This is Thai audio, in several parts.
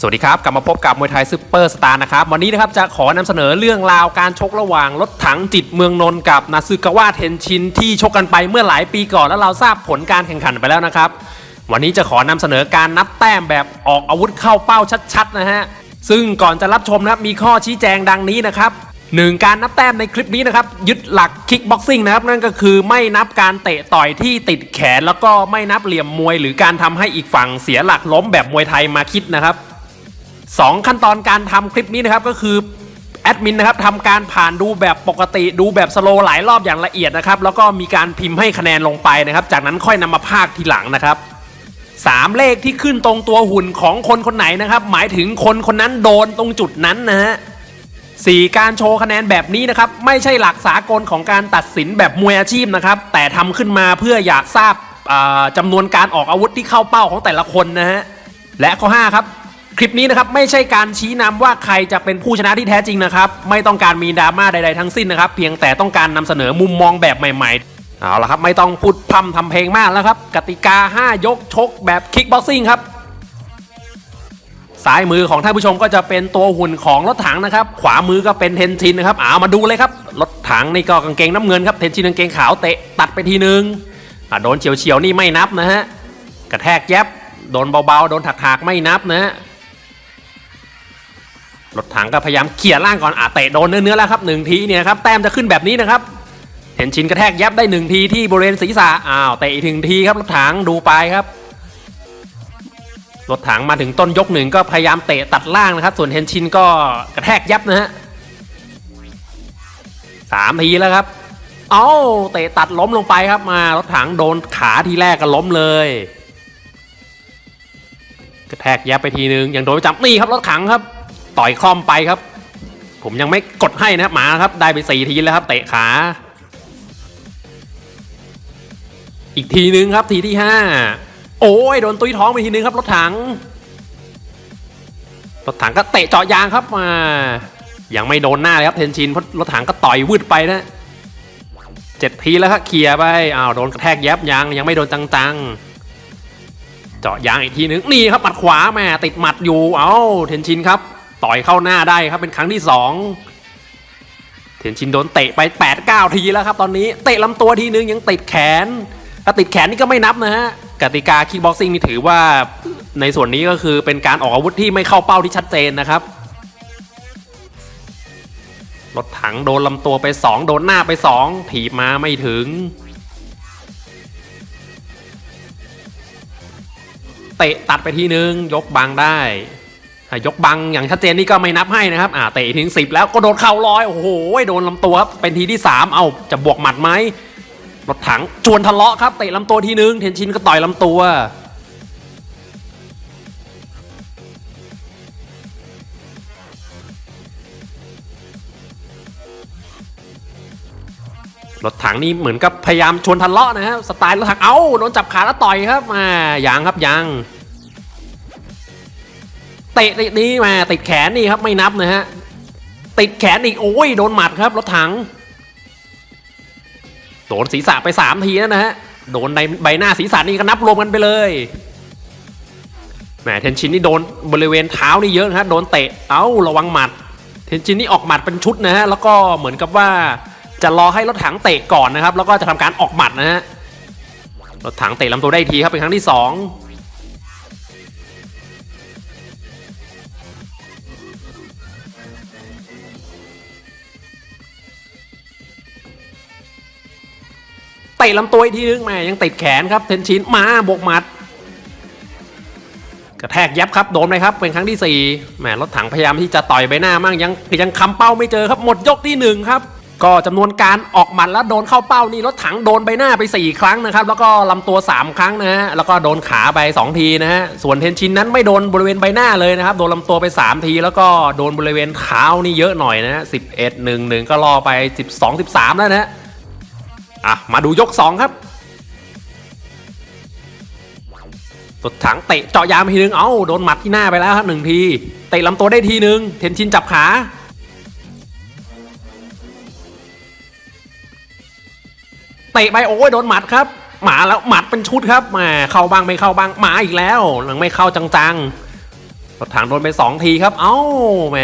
สวัสดีครับ กลับมาพบกับมวยไทยซูเปอร์สตาร์นะครับ วันนี้นะครับจะขอนำเสนอเรื่องราวการชกระหว่างรถถังจิตเมืองนนท์กับนาซึกาวะเทนชินที่ชกกันไปเมื่อหลายปีก่อน แล้วเราทราบผลการแข่งขันไปแล้วนะครับ วันนี้จะขอนำเสนอการนับแต้มแบบออกอาวุธเข้าเป้าชัดๆนะฮะซึ่งก่อนจะรับชมนะครับมีข้อชี้แจงดังนี้นะครับ หนึ่งการนับแต้มในคลิปนี้นะครับ ยึดหลักคิกบ็อกซิ่งนะครับนั่นก็คือไม่นับการเตะต่อยที่ติดแขน แล้วก็ไม่นับเหลี่ยมมวย หรือการทำให้อีกฝั่งเสียหลักล้มแบบมวยไทยมาคิดนะครับสองขั้นตอนการทำคลิปนี้นะครับก็คือแอดมินนะครับทำการผ่านดูแบบปกติดูแบบสโลว์หลายรอบอย่างละเอียดนะครับแล้วก็มีการพิมพ์ให้คะแนนลงไปนะครับ จากนั้นค่อยนำมาพากทีหลังนะครับสามเลขที่ขึ้นตรงตัวหุ่นของคนคนไหนนะครับ หมายถึงคนคนนั้นโดนตรงจุดนั้นนะฮะ สี่การโชว์คะแนนแบบนี้นะครับ ไม่ใช่หลักสากลของการตัดสินแบบมวยอาชีพนะครับ แต่ทำขึ้นมาเพื่ออยากทราบอ่าจำนวนการออกอาวุธที่เข้าเป้าของแต่ละคนนะฮะ และข้อห้าครับ คลิปนี้นะครับไม่ใช่การชี้นำว่าใครจะเป็นผู้ชนะที่แท้จริงนะครับ ไม่ต้องการมีดราม่าใดๆทั้งสิ้นนะครับ เพียงแต่ต้องการนำเสนอมุมมองแบบใหม่ๆ เอาละครับไม่ต้องพูดพร่ำทำเพลงมากแล้วครับ กติกา 5 ยกชกแบบคิกบ็อกซิ่งครับ ซ้ายมือของท่านผู้ชมก็จะเป็นตัวหุ่นของรถถังนะครับ ขวามือก็เป็นเทนชินนะครับเอามาดูเลยครับ รถถังนี่ก็กางเกงน้ำเงินครับ เทนชินกางเกงขาวเตะตัดไปทีนึงอะโดนเฉียวๆนี่ไม่นับนะฮะ กระแทกแยบโดนเบาๆ โดนถักๆไม่นับนะฮะ รถถังก็พยายามเขี่ยร่างก่อนอะเตะโดนเนื้อๆแล้วครับหนึ่งทีเนี่ยครับ แต้มจะขึ้นแบบนี้นะครับเห็นชินกระแทกแยบได้หนึ่งทีที่บริเวณศีรษะ อ้าวเตะอีกหนึ่งทีครับรถถังดูไปครับ รถถังมาถึงต้นยกหนึ่งก็พยายามเตะตัดล่างนะครับ ส่วนเทนชินก็กระแทกยับนะฮะสามทีแล้วครับ เอ้าเตะตัดล้มลงไปครับมารถถังโดนขาทีแรกก็ล้มเลย กระแทกยับไปทีนึงยังโดนจับนี่ครับรถถังครับ ต่อยคล่อมไปครับ ผมยังไม่กดให้นะครับหมาครับได้ไปสี่ทีแล้วครับ เตะขา อีกทีนึงครับทีที่ห้า โอ้ยโดนตุยท้องไปทีนึงครับรถถัง รถถังก็เตะเจาะยางครับมา ยังไม่โดนหน้าเลยครับเทนชินเพราะรถถังก็ต่อยวืดไปนะเจ็ดทีแล้วครับเคลียร์ไปอ้าวโดนกระแทกแยบยางยังไม่โดนจังๆ เจาะยางอีกทีนึงนี่ครับหมัดขวาแม่ติดหมัดอยู่เอ้าเทนชินครับ ต่อยเข้าหน้าได้ครับเป็นครั้งที่สองเทนชินโดนเตะไป8ปดเก้าทีแล้วครับตอนนี้เตะลำตัวทีนึงยังติดแขนถ้าติดแขนนี่ก็ไม่นับนะฮะ กติกาคิกบ็อกซิ่งนี่ถือว่าในส่วนนี้ก็คือเป็นการออกอาวุธที่ไม่เข้าเป้าที่ชัดเจนนะครับ รถถังโดนลำตัวไป 2 โดนหน้าไป 2 ถีบมาไม่ถึง เตะตัดไปทีนึง ยกบังได้ยกบังอย่างชัดเจนนี่ก็ไม่นับให้นะครับ อ่าเตะถึง10แล้วก็โดนเข่าลอย โอ้โห โดนลำตัวครับ เป็นทีที่ 3 เอาจะบวกหมัดไหม รถถังชวนทะเลาะครับเตะลำตัวทีนึงเทนชินก็ต่อยลำตัว รถถังนี่เหมือนกับพยายามชวนทะเลาะนะฮะสไตล์รถถังเอ้าโดนจับขาแล้วต่อยครับมายังครับยังเตะติดนี้มาติดแขนนี่ครับไม่นับนะฮะติดแขนอีกโอ้ยโดนหมัดครับรถถัง โดนศีรษะไป 3 ทีนั่นะฮะ โดนในใบหน้าศีรษะนี่ก็นับรวมกันไปเลยแหมเทนชินนี่โดนบริเวณเท้านี่เยอะนะฮะ โดนเตะ เอ้าระวังหมัด เทนชินนี่ออกหมัดเป็นชุดนะฮะ แล้วก็เหมือนกับว่าจะรอให้รถถังเตะก่อนนะครับ แล้วก็จะทำการออกหมัดนะฮะ รถถังเตะลำตัวได้ทีครับเป็นครั้งที่ 2 ตะลำตัวอีกทีนึงแม่ยังติดแขนครับเทนชินมาบกหมัด กระแทกยับครับโดนไหมครับ เป็นครั้งที่สี่แหมรถถังพยายามที่จะต่อยใบหน้ามั่งยังยังคำเป้าไม่เจอครับหมดยกที่หนึ่งครับ ก็จำนวนการออกหมัดแล้วโดนเข้าเป้านี่รถถังโดนใบหน้าไป 4 ครั้งนะครับ แล้วก็ลำตัว 3 ครั้งนะฮะแล้วก็โดนขาไป 2 ทีนะฮะส่วนเทนชินนั้นไม่โดนบริเวณใบหน้าเลยนะครับโดนลำตัวไป 3 ที แล้วก็โดนบริเวณเท้านี่เยอะหน่อยนะฮะสิบเอ็ดหนึ่งหนึ่งก็รอไป 12 13 แล้วนะฮะ อะ มาดูยก 2 ครับรถถังเตะเจาะยางไปทีนึง เอ้าโดนหมัดที่หน้าไปแล้วครับหนึ่งที เตะลำตัวได้ทีนึง เทนชินจับขา เตะไปโอ้ยโดนหมัดครับ หมาแล้วหมัดเป็นชุดครับแมาเข้าบ้างไม่เข้าบ้างหมาอีกแล้วยังไม่เข้าจังๆรถถังโดนไปสองทีครับ เอ้าแหม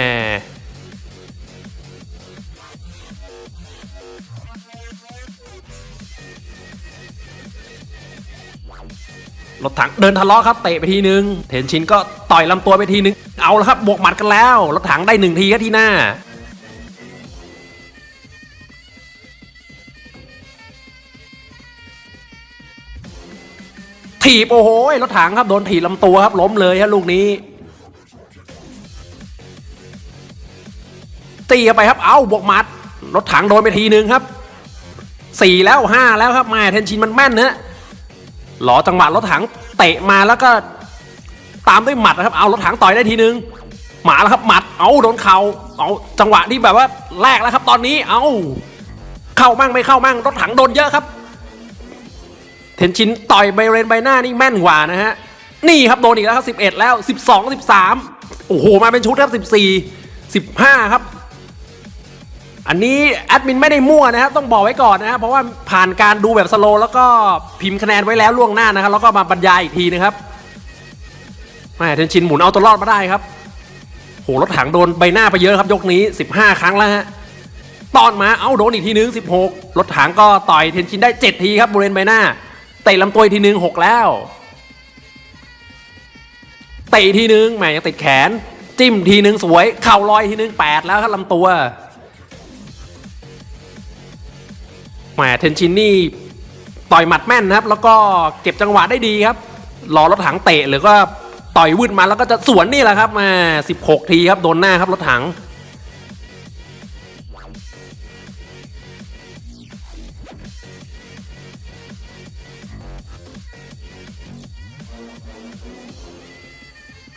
รถถังเดินทะเลาะครับเตะไปทีนึงเทนชินก็ต่อยลำตัวไปทีนึง เอาละครับบวกหมัดกันแล้วรถถังได้หนึ่งทีก็ที่หน้า ถีบโอ้โหรถถังครับโดนถีบลำตัวครับล้มเลยฮะลูกนี้ตีเข้าไปครับ เอาบวกหมัดรถถังโดนไปทีนึงครับ สี่แล้วห้าแล้วครับมาเทนชินมันแม่นนะหลอจังหวะรถถังเตะมาแล้วก็ตามด้วยหมัดนะครับ เอารถถังต่อยได้ทีนึง หมาแล้วครับหมัด เอาโดนเข่าเอาจังหวะที่แบบว่าแรกแล้วครับ ตอนนี้ เอาเข้ามั่งไม่เข้ามั่งรถถังโดนเยอะครับ เทนชินต่อยไบเรนใบหน้านี่แม่นกว่านะฮะ นี่ครับโดนอีกแล้วครับ 11 แล้ว 12 13 โอ้โหมาเป็นชุดครับ 14 15 ครับ อันนี้แอดมินไม่ได้มั่วนะครับต้องบอกไว้ก่อนนะครับเพราะว่าผ่านการดูแบบสโลแล้วก็พิมพ์คะแนนไว้แล้วล่วงหน้านะครับแล้วก็มาบรรยายอีกทีนะครับแม่เทนชินหมุนเอาตัวรอดมาได้ครับโหรถถังโดนใบหน้าไปเยอะครับยกนี้ 15 ครั้งแล้วฮะตอนมาเอาโดนอีกทีนึง 16 รถถังก็ต่อยเทนชินได้ 7 ทีครับบริเวณใบหน้าเตะลำตัวอีกทีนึง 6 แล้วเตะทีนึงแหมยังติดแขน จิ้มทีนึงสวย เข่าลอยทีนึง 8 แล้วครับลำตัว แหมเทนชินนี่ต่อยหมัดแม่นนะครับ แล้วก็เก็บจังหวะได้ดีครับรอรถถังเตะหรือก็ต่อยวืดมาแล้วก็จะสวนนี่แหละครับมา16 ทีครับโดนหน้าครับรถถัง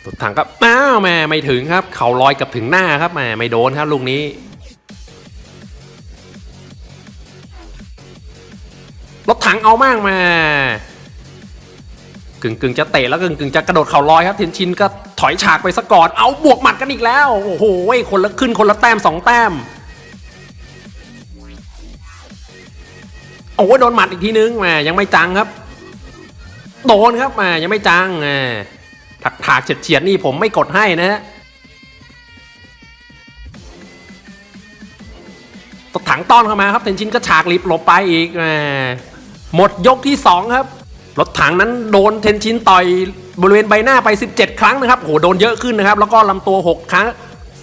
รถถังก็อ้าวแม่ไม่ถึงครับ เข่าลอยกับถึงหน้าครับแม่ไม่โดนครับลูกนี้ รถถังเอามากมากึ่งกึ่งจะเตะแล้วกึ่งกึ่งจะกระโดดเข่าลอยครับเทนชินก็ถอยฉากไปซะก่อนเอาบวกหมัดกันอีกแล้ว โอ้โหคนละขึ้นคนละแต้มสองแต้มโอ้โหโดนหมัดอีกทีนึงแหมยังไม่จังครับ โดนครับแหมยังไม่จังแหมถักถากเฉียดเฉียดนี่ผมไม่กดให้นะฮะตถังต้อนเข้ามาครับเทนชินก็ฉากลิบหลบไปอีกแหม หมดยกที่ 2 ครับ รถถังนั้นโดนเทนชินต่อยบริเวณใบหน้าไป 17 ครั้งนะครับโหโดนเยอะขึ้นนะครับ แล้วก็ลำตัว 6 ครั้ง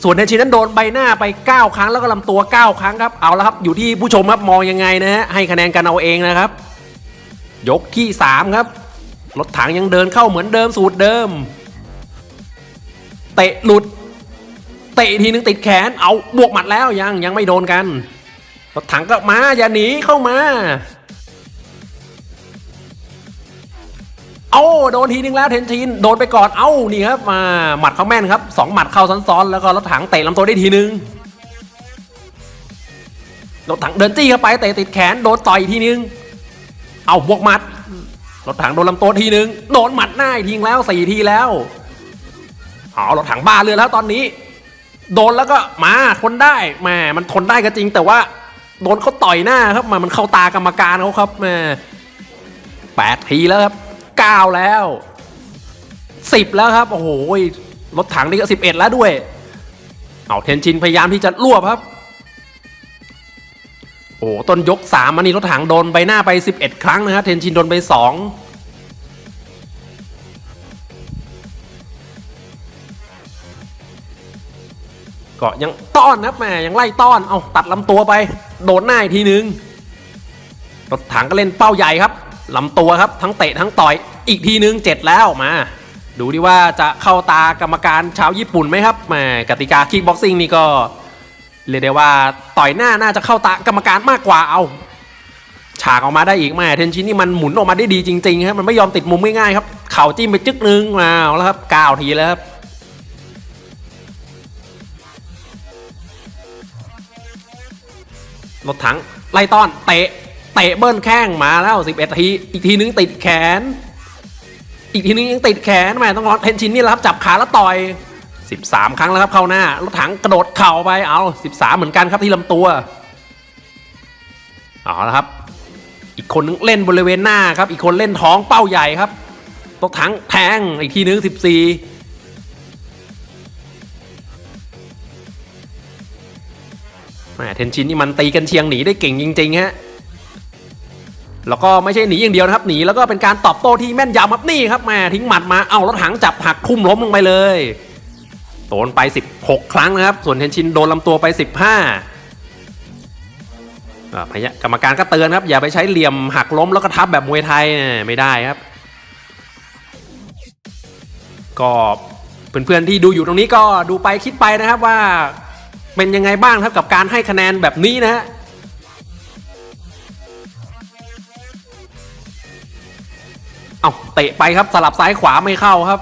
ส่วนเทนชินนั้นโดนใบหน้าไป 9 ครั้ง แล้วก็ลำตัว 9 ครั้งครับเอาละครับอยู่ที่ผู้ชมครับมองยังไงนะฮะให้คะแนนกันเอาเองนะครับ ยกที่ 3 ครับ รถถังยังเดินเข้าเหมือนเดิมสูตรเดิม เตะหลุดเตะทีนึงติดแขนเอาบวกหมัดแล้วยังยังไม่โดนกันรถถังก็มาอย่าหนีเข้ามา เอาโดนทีนึงแล้วเทนชินโดนไปก่อนเอ้านี่ครับมาหมัดเขาแม่นครับสองหมัดเข้าซ้อนๆแล้วก็รถถังเตะลำตัวได้ทีนึงรถถังเดินจี้เข้าไปเตะติดแขนโดนต่อยทีนึง เอาบวกหมัดรถถังโดนลำตัวทีนึงโดนหมัดหน้าอีกทีแล้วสี่ทีแล้วเอารถถังบ้าเรือแล้วตอนนี้ โดนแล้วก็มาทนได้แหมมันทนได้ก็จริง แต่ว่าโดนเขาต่อยหน้าครับมามันเข้าตากรรมการเขาครับแหมแปดทีแล้วครับ เก้าแล้วสิบแล้วครับ โอ้โหรถถังนี่ก็สิบเอ็ดแล้วด้วย เอาเทนชินพยายามที่จะรวบครับโอ้ต้นยกสามอันนี้รถถังโดนใบหน้าไป 11 ครั้งนะครับเทนชินโดนไป 2 ก็ยังต้อนนะครับแหมยังไล่ต้อนเอาตัดลำตัวไป โดนหน้าอีกทีนึง รถถังก็เล่นเป้าใหญ่ครับ ลำตัวครับทั้งเตะทั้งต่อยอีกทีนึงเจ็ดแล้วมา ดูดิว่าจะเข้าตากรรมการชาวญี่ปุ่นไหมครับแหมกติกาคิกบ็อกซิ่งนี่ก็เรียกได้ว่าต่อยหน้าน่าจะเข้าตากรรมการมากกว่าเอาฉากออกมาได้อีกแม่เทนชินนี่มันหมุนออกมาได้ดีจริงๆครับมันไม่ยอมติดมุมง่ายๆครับ เข่าจิ้มไปจึ๊กนึงมาแล้วครับก้าวทีแล้วครับรถถังไล่ต้อนเตะ ตะเบิ้ลแข้งมาแล้ว 11 ที อีกทีนึงติดแขน อีกทีนึงยังติดแขนแม่ต้องรอเทนชินนี่แหละครับจับขาแล้วต่อย 13 ครั้งแล้วครับเข้าหน้ารถถังกระโดดเข่าไปเอา 13 เหมือนกันครับที่ลำตัวเอาละครับ อีกคนนึงเล่นบริเวณหน้าครับ อีกคนเล่นท้องเป้าใหญ่ครับรถถังแทงอีกทีนึงสิบสี่แหมเทนชินนี่มันตีกันเชียงหนีได้เก่งจริงๆฮะ แล้วก็ไม่ใช่หนีอย่างเดียวนะครับหนีแล้วก็เป็นการตอบโต้ที่แม่นยำครับนี่ครับแม่ทิ้งหมัดมาเอารถถังจับหักทุ่มล้มลงไปเลยโดนไป 16 ครั้งนะครับ ส่วนเทนชินโดนลำตัวไป 15อ่าพยะกรรมการก็เตือนครับ อย่าไปใช้เหลี่ยมหักล้มแล้วก็ทับแบบมวยไทยนี่ยไม่ได้ครับ ก็เพื่อนๆที่ดูอยู่ตรงนี้ก็ดูไปคิดไปนะครับว่าเป็นยังไงบ้างครับกับการให้คะแนนแบบนี้นะฮะ เอาเตะไปครับสลับซ้ายขวาไม่เข้าครับ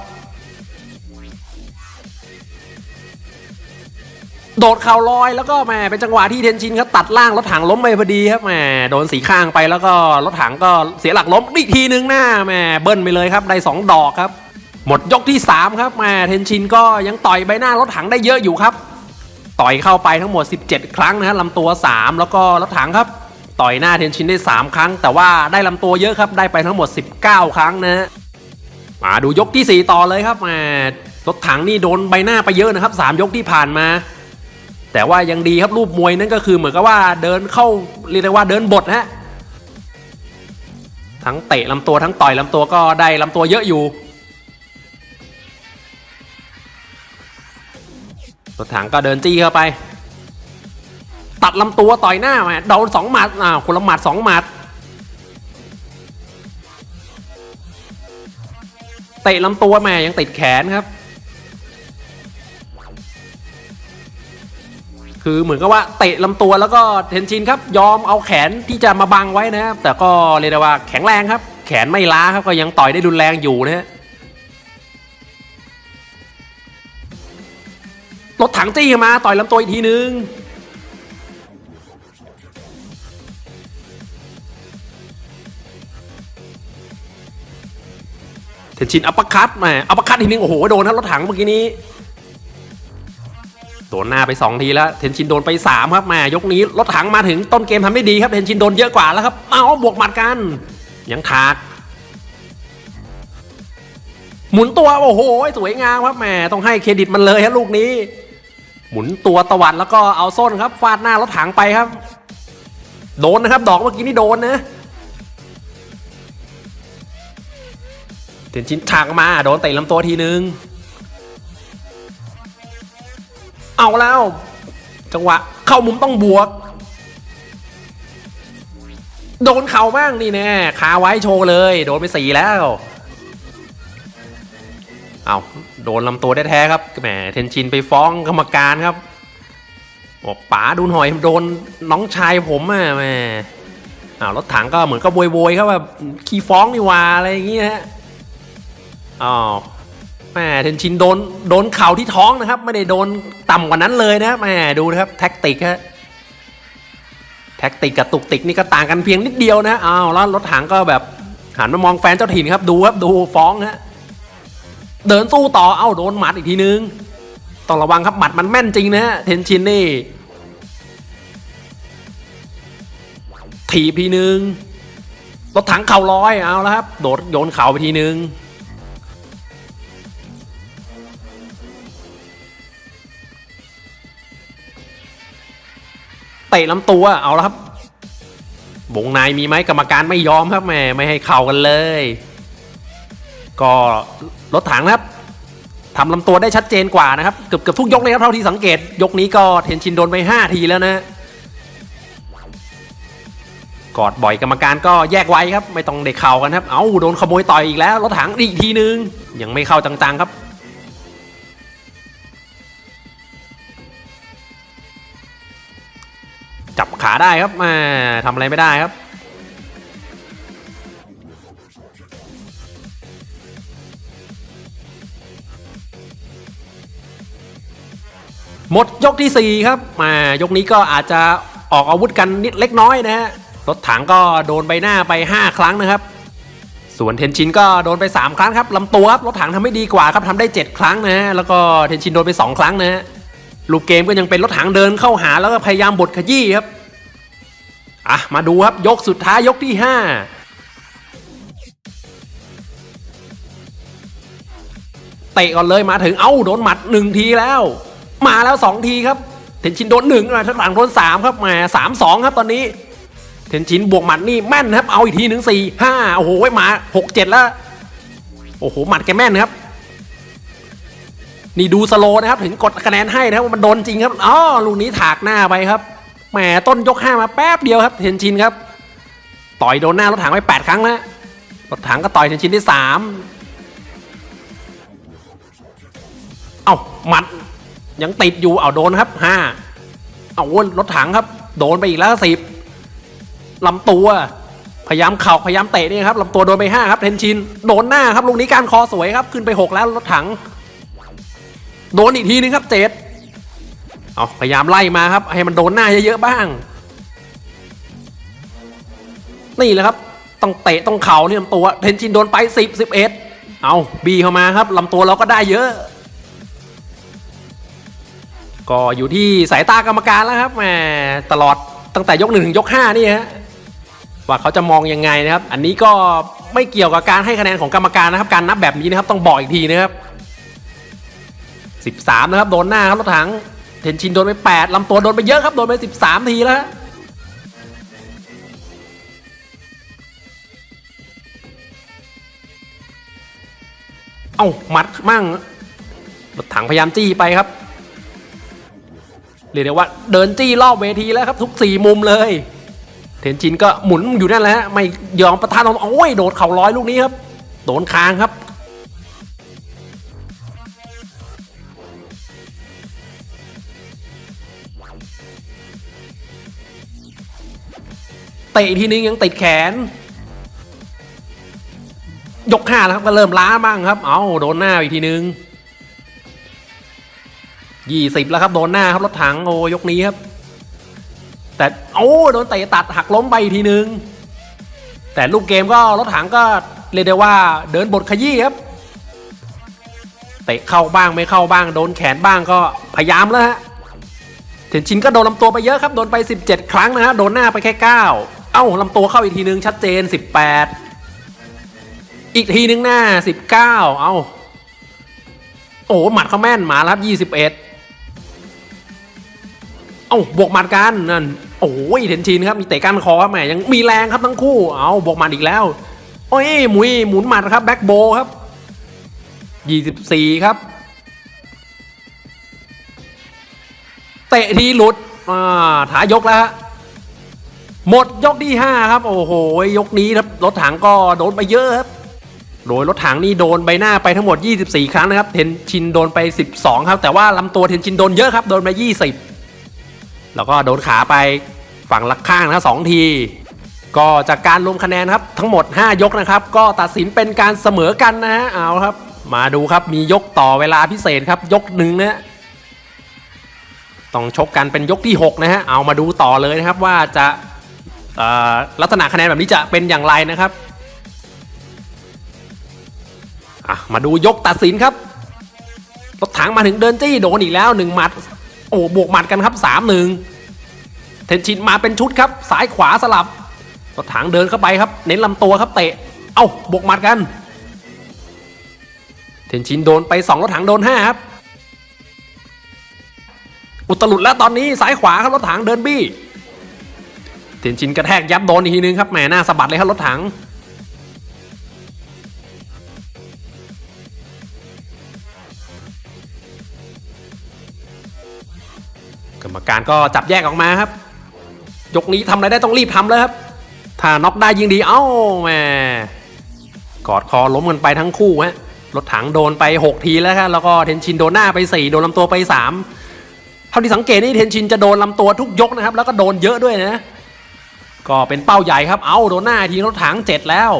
โดดเข่าลอยแล้วก็แหมเป็นจังหวะที่เทนชินครับตัดล่างรถถังล้มไปพอดีครับแหมโดนสีข้างไปแล้วก็รถถังก็เสียหลักล้มอีกทีนึงหน้าแหมเบิ้ลไปเลยครับได้สองดอกครับ หมดยกที่ 3 ครับแหมเทนชินก็ยังต่อยใบหน้ารถถังได้เยอะอยู่ครับ ต่อยเข้าไปทั้งหมด 17 ครั้งนะฮะลำตัว 3 แล้วก็รถถังครับ ต่อยหน้าเทนชินได้ 3 ครั้ง แต่ว่าได้ลำตัวเยอะครับได้ไปทั้งหมด 19 ครั้งนะมาดูยกที่ 4 ต่อเลยครับแหมรถถังนี่โดนใบหน้าไปเยอะนะครับ 3 ยกที่ผ่านมา แต่ว่ายังดีครับรูปมวยนั่นก็คือเหมือนกับว่าเดินเข้าเรียกได้ว่าเดินบทฮะทั้งเตะลำตัวทั้งต่อยลำตัวก็ได้ลำตัวเยอะอยู่รถถังก็เดินจี้เข้าไป ตัดลำตัวต่อยหน้าแหมโดนสองหมัดอ่าคนละหมัดสองหมัดเตะลำตัวแม่ยังติดแขนครับ คือเหมือนกับว่าเตะลำตัวแล้วก็เทนชินครับ ยอมเอาแขนที่จะมาบังไว้นะครับ แต่ก็เรียกได้ว่าแข็งแรงครับ แขนไม่ล้าครับก็ยังต่อยได้รุนแรงอยู่นะฮะรถถังจี้มาต่อยลำตัวอีกทีนึง เทนชินอัปร์คัตแหมอัปร์คัตทีนึงโอ้โหโดนครับรถถังเมื่อกี้นี้โดนหน้าไป 2 ทีแล้วเทนชินโดนไป 3 ครับแหมยกนี้รถถังมาถึงต้นเกมทำได้ดีครับเทนชินโดนเยอะกว่าแล้วครับเอาบวกหมัดกัน ยังถากหมุนตัวโอ้โหสวยงามครับแหมต้องให้เครดิตมันเลยครับลูกนี้ หมุนตัวตวัดแล้วก็เอาส้นครับฟาดหน้ารถถังไปครับ โดนนะครับ ดอกเมื่อกี้นี่โดนนะ เทนชินถากมา โดนเตะลำตัวทีนึง เอาแล้ว จังหวะ เข้ามุมต้องบวก โดนเข่าบ้างนี่แน่คาไว้โชว์เลย โดนไปสี่แล้ว เอาโดนลำตัวแท้ๆครับแหมเทนชินไปฟ้องกรรมการครับบอกป๋าดูหน่อยโดนน้องชายผมอะแหมอ้าวรถถังก็เหมือนก็โวยๆครับแบบขี้ฟ้องนี่ว่าอะไรอย่างเงี้ยฮะ อ้าวแหมเทนชินโดนโดนเข่าที่ท้องนะครับ ไม่ได้โดนต่ำกว่านั้นเลยนะแหมดูนะครับแท็กติกฮะแท็กติกกับตุกติกนี่ก็ต่างกันเพียงนิดเดียวนะอ้าวแล้วรถถังก็แบบหันมามองแฟนเจ้าถิ่นครับดูครับดูฟ้องฮะเดินสู้ต่อเอ้าโดนหมัดอีกทีนึงต้องระวังครับหมัดมันแม่นจริงนะฮะเทนชินนี่ถีบทีนึงรถถังเข่าลอยเอาแล้วครับ โดดโยนเข่าไปทีนึง ตะลำตัวเอาแล้วครับวงในมีไหมกรรมการไม่ยอมครับแม่ไม่ให้เข่ากันเลย ก็รถถังนะครับทำลำตัวได้ชัดเจนกว่านะครับเกือบเกือบทุกยกเลยครับเท่าที่สังเกต ยกนี้ก็เทนชินโดนไป5ทีแล้วนะกอดบ่อยกรรมการก็แยกไว้ครับ ไม่ต้องเด็กเข่ากันครับ เอ้าโดนขโมยต่อยอีกแล้วรถถังอีกทีนึง ยังไม่เข้าจังๆครับ ขาได้ครับมาทำอะไรไม่ได้ครับ หมดยกที่ 4 ครับมายกนี้ก็อาจจะออกอาวุธกันนิดเล็กน้อยนะฮะรถถังก็โดนใบหน้าไป 5 ครั้งนะครับ ส่วนเทนชินก็โดนไป 3 ครั้งครับลำตัวครับรถถังทำไม่ดีกว่าครับทำได้ 7 ครั้งนะฮะแล้วก็เทนชินโดนไป 2 ครั้งนะฮะลูกเกมก็ยังเป็นรถถังเดินเข้าหาแล้วก็พยายามบดขยี้ครับ อะมาดูครับยกสุดท้ายยกที่ห้าเตะก่อนเลยมาถึงเอ้าโดนหมัดหนึ่งทีแล้ว มาแล้วสองทีครับเทนชินโดนหนึ่งนะทั้งหลังโดนสามครับแหมสามสองครับตอนนี้ เทนชินบวกหมัดนี่แม่นครับ เอาอีกทีหนึ่งสี่ห้าโอ้โหมาหกเจ็ดแล้ว โอ้โหหมัดแกแม่นครับ นี่ดูสโลนะครับ ถึงกดคะแนนให้นะครับว่ามันโดนจริงครับอ๋อลูกนี้ถากหน้าไปครับ แหมต้นยกห้ามาแป๊บเดียวครับเทนชินครับ ต่อยโดนหน้ารถถังไปแปดครั้งแล้วรถถังก็ต่อยเทนชินที่สามเอ้าหมัดยังติดอยู่เอาโดนครับห้าเอาวนรถถังครับ โดนไปอีกแล้วสิบลำตัว พยายามเข่าพยายามเตะนี่ครับลำตัวโดนไปห้าครับเทนชิน โดนหน้าครับลูกนี้การคอสวยครับ ขึ้นไปหกแล้วรถถัง โดนอีกทีนึงครับเจ็ด เอาพยายามไล่มาครับ ให้มันโดนหน้าเยอะๆบ้าง นี่แหละครับ ต้องเตะต้องเข่านี่ลำตัว เทนชินโดนไปสิบสิบเอ็ดเอาบีเข้ามาครับลำตัวเราก็ได้เยอะ ก็อยู่ที่สายตากรรมการแล้วครับแหมตลอดตั้งแต่ยกหนึ่งถึงยกห้านี่ฮะว่าเขาจะมองยังไงนะครับ อันนี้ก็ไม่เกี่ยวกับการให้คะแนนของกรรมการนะครับ การนับแบบนี้นะครับต้องบอกอีกทีนะครับ 13 นะครับ โดนหน้าครับรถถัง ทนชินโดนไป 8ลำตัวโดนไปเยอะครับ โดนไป 13 ทีแล้วเอ้ามัดมั่งรถถังพยายามจี้ไปครับ เรียกได้ว่าเดินจี้รอบเวทีแล้วครับทุกสี่มุมเลย เทนชินก็หมุนอยู่นั่นแหละฮะไม่ยอมประทานออาโอ้ยโดดเข่าร้อยลูกนี้ครับ โดนคางครับ ตะอีกทีนึงยังติดแขน ยกห้าแล้วครับก็เริ่มล้าบ้างครับ เอาโดนหน้าอีกทีนึงยี่สิบแล้วครับโดนหน้าครับรถถังโอ้ยกนี้ครับ แต่โอ้โดนเตะตัดหักล้มไปอีกทีนึง แต่ลูกเกมก็รถถังก็เรียกได้ว่าเดินบทขยี้ครับเตะเข้าบ้างไม่เข้าบ้างโดนแขนบ้างก็พยายามแล้วฮะเทนชินก็โดนลำตัวไปเยอะครับ โดนไป 17 ครั้งนะฮะโดนหน้าไปแค่ 9 อ้าลำตัวเข้าอีกทีนึง ชัดเจน 18 อีกทีนึงหน้า 19 เอ้า โอ้หมัดเขาแม่นหมารับ 21 เอ้าบวกหมัดกันนั่นโอ้ยเทนชินครับมีเตะก้านคอครับแหมยังมีแรงครับทั้งคู่ เอาบวกหมัดอีกแล้ว โอ้ยหมุยหมุนหมัดครับแบ็คโบครับ 24 ครับเตะทีหลุดอ่าถายกแล้วฮะ หมดยกที่ 5 ครับ โอ้โห ยกนี้ครับรถถังก็โดนไปเยอะครับ โดยรถถังนี่โดนใบหน้าไปทั้งหมด 24 ครั้งนะครับ เทนชินโดนไป 12 ครับ แต่ว่าลำตัวเทนชินโดนเยอะครับ โดนไป 20 แล้วก็โดนขาไปฝั่งละข้างนะสองที ก็จากการรวมคะแนนครับ ทั้งหมด 5 ยกนะครับ ก็ตัดสินเป็นการเสมอกันนะฮะ เอาครับ มาดูครับ มียกต่อเวลาพิเศษครับ ยกหนึ่งนะต้องชกกันเป็นยกที่ 6 นะฮะ เอามาดูต่อเลยนะครับว่าจะ ลักษณะคะแนนแบบนี้จะเป็นอย่างไรนะครับมาดูยกตัดสินครับรถถังมาถึงเดินจี้โดนอีกแล้วหนึ่งหมัดโอ้บวกหมัดกันครับสามหนึ่งเทนชินมาเป็นชุดครับซ้ายขวาสลับรถถังเดินเข้าไปครับ เน้นลำตัวครับเตะ เอ้าบวกหมัดกัน เทนชินโดนไปสองรถถังโดนห้าครับอุตลุดแล้วตอนนี้ซ้ายขวาครับรถถังเดินบี้ เทนชินกระแทกยับโดนอีกทีนึงครับแหมหน้าสะบัดเลยครับรถถังกรรมการก็จับแยกออกมาครับ ยกนี้ทำอะไรได้ต้องรีบทำเลยครับ ถ้าน็อกได้ยิงดีเอ้าแหมกอดคอล้มกันไปทั้งคู่ฮะรถถังโดนไป 6 ทีแล้วครับแล้วก็เทนชินโดนหน้าไป 4 โดนลำตัวไป 3 เท่าที่สังเกตนี่เทนชินจะโดนลำตัวทุกยกนะครับ แล้วก็โดนเยอะด้วยนะ ก็เป็นเป้าใหญ่ครับ เอาโดนหน้าทีรถถัง 7 แล้ว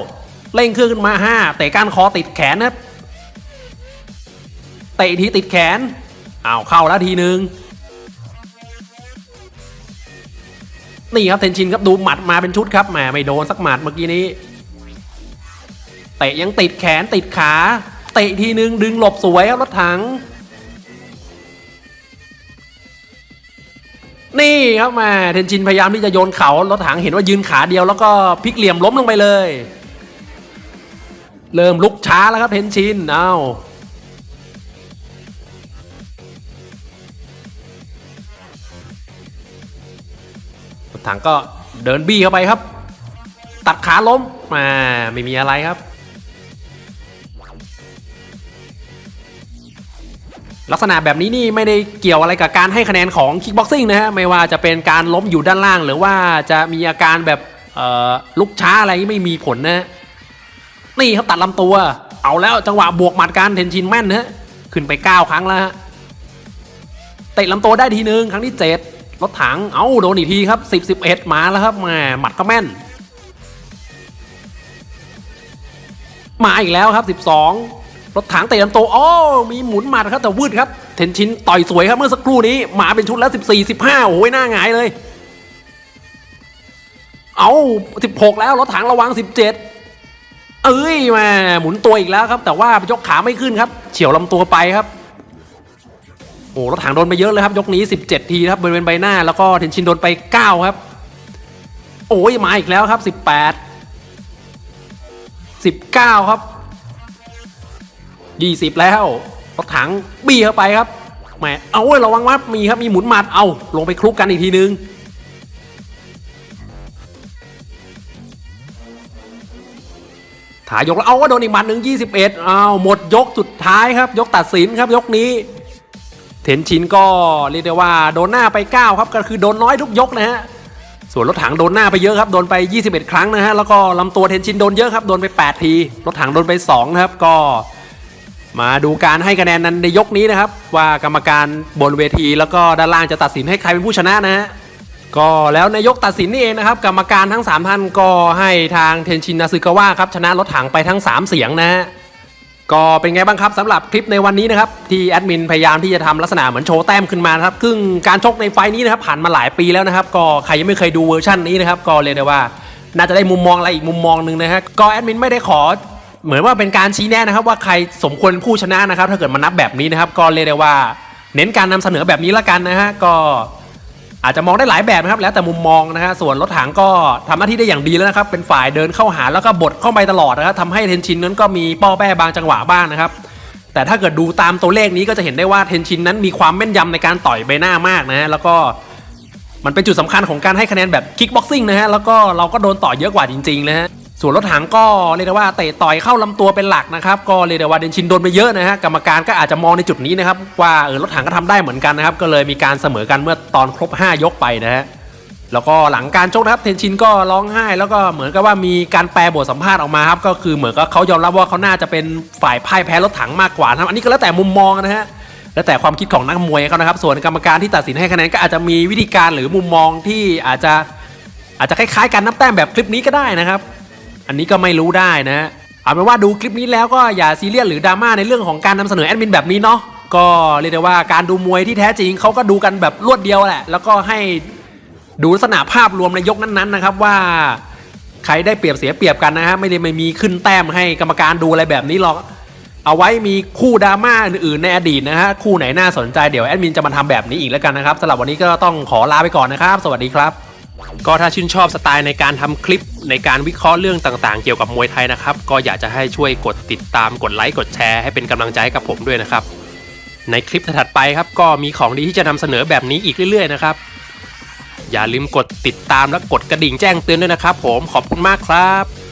เร่งเครื่องขึ้นมา 5 เตะก้านคอติดแขนนะครับเตะทีติดแขนอ้าวเข้าแล้วทีนึง นี่ครับเทนชินครับดูหมัดมาเป็นชุดครับแหมไม่โดนสักหมัดเมื่อกี้นี้ เตะยังติดแขนติดขา เตะทีนึงดึงหลบสวยครับรถถัง นี่ครับแมาเทนชินพยายามที่จะโยนเขารถถังเห็นว่ายืนขาเดียวแล้วก็พลิกเหลี่ยมล้มลงไปเลย เริ่มลุกช้าแล้วครับเทนชินเอารถถังก็เดินบี้เข้าไปครับ ตัดขาล้มมาไม่มีอะไรครับ ลักษณะแบบนี้นี่ไม่ได้เกี่ยวอะไรกับการให้คะแนนของคิกบ็อกซิ่งนะฮะไม่ว่าจะเป็นการล้มอยู่ด้านล่าง หรือว่าจะมีอาการแบบลุกช้าอะไรไม่มีผลนะนี่ครับตัดลำตัว เอาแล้วจังหวะบวกหมัดการเทนชินแม่นนะฮะขึ้นไป 9 ครั้งแล้วฮะเตะลำตัวได้ทีนึงครั้งที่ 7 รถถังเอาโดนอีกทีครับ10 11 มาแล้วครับแหมหมัดก็แม่น มาอีกแล้วครับ 12 รถถังเตะลำตัวอ๋อมีหมุนมัดครับแต่วืดครับ เทนชินต่อยสวยครับเมื่อสักครู่นี้หมาเป็นชุดแล้ว 14 15 โอ้ยหน้าหงายเลย เอา16 แล้วรถถังระวัง 17 เอ้ยมาหมุนตัวอีกแล้วครับ แต่ว่ายกขาไม่ขึ้นครับ เฉียวลำตัวไปครับโอ้รถถังโดนไปเยอะเลยครับ ยกนี้ 17 ทีครับบริเวณใบหน้าแล้วก็เทนชินโดนไป 9 ครับ โอ้ยมาอีกแล้วครับ 18 19 ครับ 20 แล้วรถถังบี้เข้าไปครับแหมเอาเว้ยระวังว่ามีครับมีหมุนหมัดเอาลงไปคลุกกันอีกทีนึงถ่ายยกแล้วเอาว่าโดนอีกหมัดหนึ่ง21อ้าหมดยกสุดท้ายครับ ยกตัดสินครับยกนี้เทนชินก็เรียกได้ว่าโดนหน้าไป 9 ครับก็คือโดนน้อยทุกยกนะฮะส่วนรถถังโดนหน้าไปเยอะครับโดนไป 21 ครั้งนะฮะแล้วก็ลำตัวเทนชินโดนเยอะครับโดนไป 8 ที รถถังโดนไป2นะครับก็ มาดูการให้คะแนนนั้นในยกนี้นะครับ ว่ากรรมการบนเวที แล้วก็ด้านล่างจะตัดสินให้ใครเป็นผู้ชนะนะฮะก็แล้วในยกตัดสินนี่เองนะครับ กรรมการทั้ง 3 ท่านก็ให้ทางเทนชินนาซึกาวะครับชนะรถถังไปทั้ง 3 เสียงนะฮะก็เป็นไงบ้างครับสำหรับคลิปในวันนี้นะครับ ที่แอดมินพยายามที่จะทำลักษณะเหมือนโชว์แต้มขึ้นมาครับซึ่งการชกในไฟนี้นะครับผ่านมาหลายปีแล้วนะครับ ก็ใครยังไม่เคยดูเวอร์ชันนี้นะครับ ก็เรียกได้ว่า น่าจะได้มุมมองอะไรอีกมุมมองหนึ่งนะฮะก็แอดมินไม่ได้ขอ เหมือนว่าเป็นการชี้แนะนะครับ ว่าใครสมควรผู้ชนะนะครับ ถ้าเกิดมานับแบบนี้นะครับ ก็เรียกได้ว่า เน้นการนำเสนอแบบนี้ละกันนะฮะก็อาจจะมองได้หลายแบบนะครับ แล้วแต่มุมมองนะฮะส่วนรถถังก็ทำหน้าที่ได้อย่างดีแล้วนะครับ เป็นฝ่ายเดินเข้าหาแล้วก็บดเข้าไปตลอดนะครับทำให้เทนชินนั้นก็มีป้อแป้บางจังหวะบ้างนะครับ แต่ถ้าเกิดดูตามตัวเลขนี้ก็จะเห็นได้ว่าเทนชินนั้นมีความแม่นยำในการต่อยใบหน้ามากนะฮะแล้วก็มันเป็นจุดสำคัญของการให้คะแนนแบบคิกบ็อกซิ่งนะฮะแล้วก็เราก็โดนต่อยเยอะกว่าจริงๆนะฮะ ส่วนรถถังก็เรียกได้ว่าเตะต่อยเข้าลำตัวเป็นหลักนะครับก็เรียกได้ว่าเดนชินโดนไปเยอะนะฮะกรรมการก็อาจจะมองในจุดนี้นะครับว่าเออรถถังก็ทำได้เหมือนกันนะครับก็เลยมีการเสมอกันเมื่อตอนครบ 5 ยกไปนะฮะแล้วก็หลังการชกนะครับเทนชินก็ร้องไห้ แล้วก็เหมือนกับว่ามีการแปลบทสัมภาษณ์ออกมาครับก็คือเหมือนกับเขายอมรับว่าเขาน่าจะเป็นฝ่ายพ่ายแพ้รถถังมากกว่านะอันนี้ก็แล้วแต่มุมมองนะฮะแล้วแต่ความคิดของนักมวยเขานะครับ ส่วนกรรมการที่ตัดสินให้คะแนนก็อาจจะมีวิธีการหรือมุมมองที่อาจจะอาจจะคล้ายๆกันนับแต้มแบบคลิปนี้ก็ได้นะครับ อันนี้ก็ไม่รู้ได้นะฮะเอาเป็นว่าดูคลิปนี้แล้วก็อย่าซีเรียสหรือดราม่าในเรื่องของการนำเสนอแอดมินแบบนี้เนาะก็เรียกได้ว่าการดูมวยที่แท้จริงเขาก็ดูกันแบบรวดเดียวแหละ แล้วก็ให้ดูลักษณะภาพรวมในยกนั้นๆนะครับว่าใครได้เปรียบเสียเปรียบกันนะฮะไม่ได้ไม่มีขึ้นแต้มให้กรรมการดูอะไรแบบนี้หรอกเอาไว้มีคู่ดราม่าอื่นๆในอดีตนะฮะคู่ไหนน่าสนใจเดี๋ยวแอดมินจะมาทำแบบนี้อีกแล้วกันนะครับสำหรับวันนี้ก็ต้องขอลาไปก่อนนะครับ สวัสดีครับ ก็ถ้าชื่นชอบสไตล์ในการทำคลิปในการวิเคราะห์เรื่องต่างๆ เกี่ยวกับมวยไทยนะครับ ก็อยากจะให้ช่วยกดติดตามกดไลค์กดแชร์ให้เป็นกำลังใจให้กับผมด้วยนะครับ ในคลิปถัดไปครับก็มีของดีที่จะนำเสนอแบบนี้อีกเรื่อย ๆ นะครับ อย่าลืมกดติดตามและกดกระดิ่งแจ้งเตือนด้วยนะครับ ผมขอบคุณมากครับ